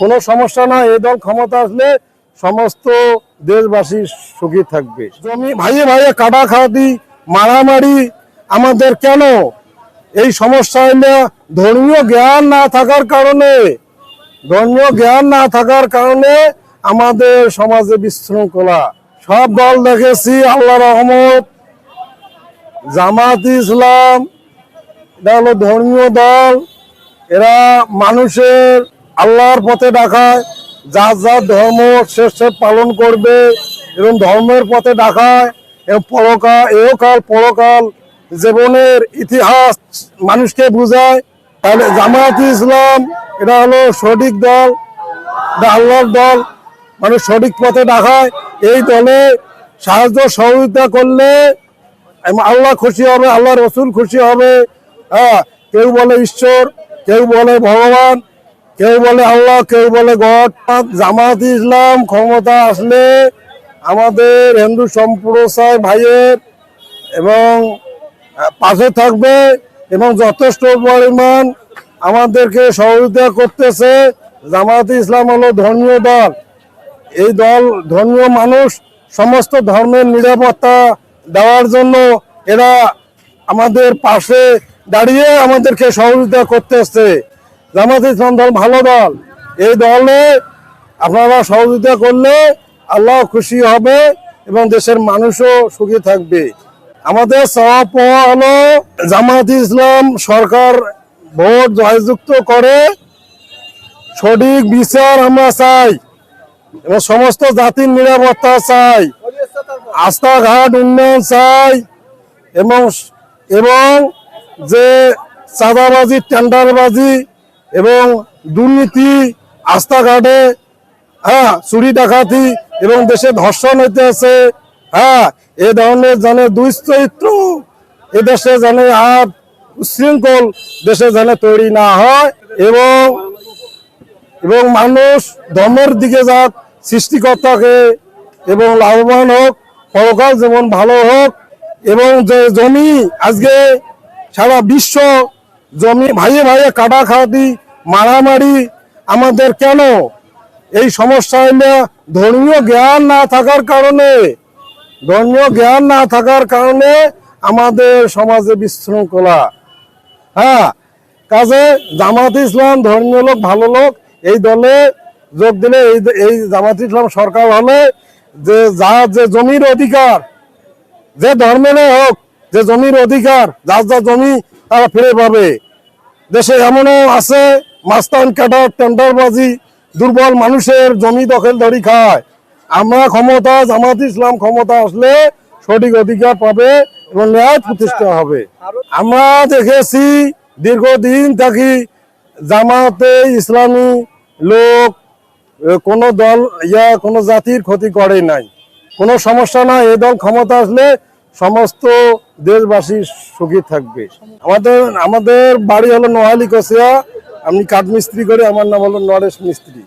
কোনো সমস্যা না, এই দল ক্ষমতা আসলে সমস্ত দেশবাসী সুখী থাকবে। জমি, ভাইয়ে ভাইয়ে কাটা কাটাখাটি মারামারি, আমাদের কেন এই সমস্যা হলে ধর্মীয় জ্ঞান না থাকার কারণে, ধর্মীয় জ্ঞান না থাকার কারণে আমাদের সমাজে বিশৃঙ্খলা। সব দল দেখেছি আল্লাহ রহমত, জামাত ইসলাম, এটা হলো ধর্মীয় দল, এরা মানুষের আল্লাহর পথে ডাকায় যার যার ধর্ম সে পালন করবে, এবং ধর্মের পথে ডাকায় এবং পরকাল এহকাল পরকাল জীবনের ইতিহাস মানুষকে বোঝায়। তাহলে জামায়াত ইসলাম, এটা হলো সঠিক দল, এটা আল্লাহর দল। মানুষ সঠিক পথে ডাকায় এই দলে সাহায্য সহযোগিতা করলে আল্লাহ খুশি হবে আল্লাহ রসুল খুশি হবে। হ্যাঁ কেউ বলে ঈশ্বর, কেউ বলে ভগবান কেউ বলে আল্লাহ, কেউ বলে গড জামাত ইসলাম ক্ষমতা আসলে আমাদের হিন্দু সম্প্রদায় ভাইয়ের এবং পাশে থাকবে এবং যথেষ্ট পরিমাণ আমাদেরকে সহযোগিতা করতেছে। জামাত ইসলাম হলো ধর্মীয় দল। এই দল ধর্মীয় মানুষ, সমস্ত ধর্মের নিরাপত্তা দেওয়ার জন্য এরা আমাদের পাশে দাঁড়িয়ে আমাদেরকে সহযোগিতা করতেছে। জামাত ইসলাম দল, ভালো দল। এই দলে আপনারা সহযোগিতা করলে আল্লাহ খুশি হবে এবং দেশের মানুষও সুখী থাকবে। আমাদের চাওয়া পাওয়া হলো, জামাত ইসলাম সরকার ভোট জয়যুক্ত করে সঠিক বিচার আমরা চাই এবং সমস্ত জাতির নিরাপত্তা চাই, রাস্তাঘাট উন্নয়ন চাই এবং এবং যে চাঁদাবাজি, টেন্ডারবাজি এবং দুর্নীতি, রাস্তাঘাটে হ্যাঁ চুরি ডাকাতি এবং দেশে ধর্ষণ হইতে আছে হ্যাঁ এ ধরনের জানে দুশ্চরিত্র এ দেশে জানে আর উশৃঙ্খল দেশে জানে তৈরি না হয় এবং এবং মানুষ ধর্মের দিকে যাক, সৃষ্টিকর্তাকে এবং লাভবান হোক, পরকাল যেমন ভালো হোক, এবং যে জমি আজকে সারা বিশ্ব জমি ভাইয়ে ভাইয়ে কাটাখাটি মারামারি আমাদের কেন? এই সমস্যা হলে ধর্মীয় জ্ঞান না থাকার কারণে, ধর্মীয় জ্ঞান না থাকার কারণে আমাদের সমাজে বিশৃঙ্খলা। হ্যাঁ কাজে জামাত ইসলাম ধর্মীয় লোক, ভালো লোক, এই দলে যোগ দিলে এই এই জামাত ইসলাম সরকার হলে যে যা, যে জমির অধিকার, যে ধর্মের হোক, যে জমির অধিকার, যার যা জমি তারা ফিরে পাবে। দেশে এমনও আছে মাস্তান কাটার টেন্ডারবাজি দুর্বল মানুষের জমি দখল ধরি খায়। আমরা ক্ষমতা জামাত ইসলাম ক্ষমতা আসলে সঠিক অধিকার পাবে এবং ন্যায় প্রতিষ্ঠা হবে। আমরা দেখেছি দীর্ঘদিন থাকি জামাতে ইসলামী লোক কোনো দল ইয়া কোনো জাতির ক্ষতি করে নাই। কোনো সমস্যা না এই দল ক্ষমতা আসলে সমস্ত দেশবাসী সুখী থাকবে। আমাদের আমাদের বাড়ি হলো নোহালি কসিয়া। আমি কাঠ মিস্ত্রি করে আমার নাম হলো নরেশ মিস্ত্রি।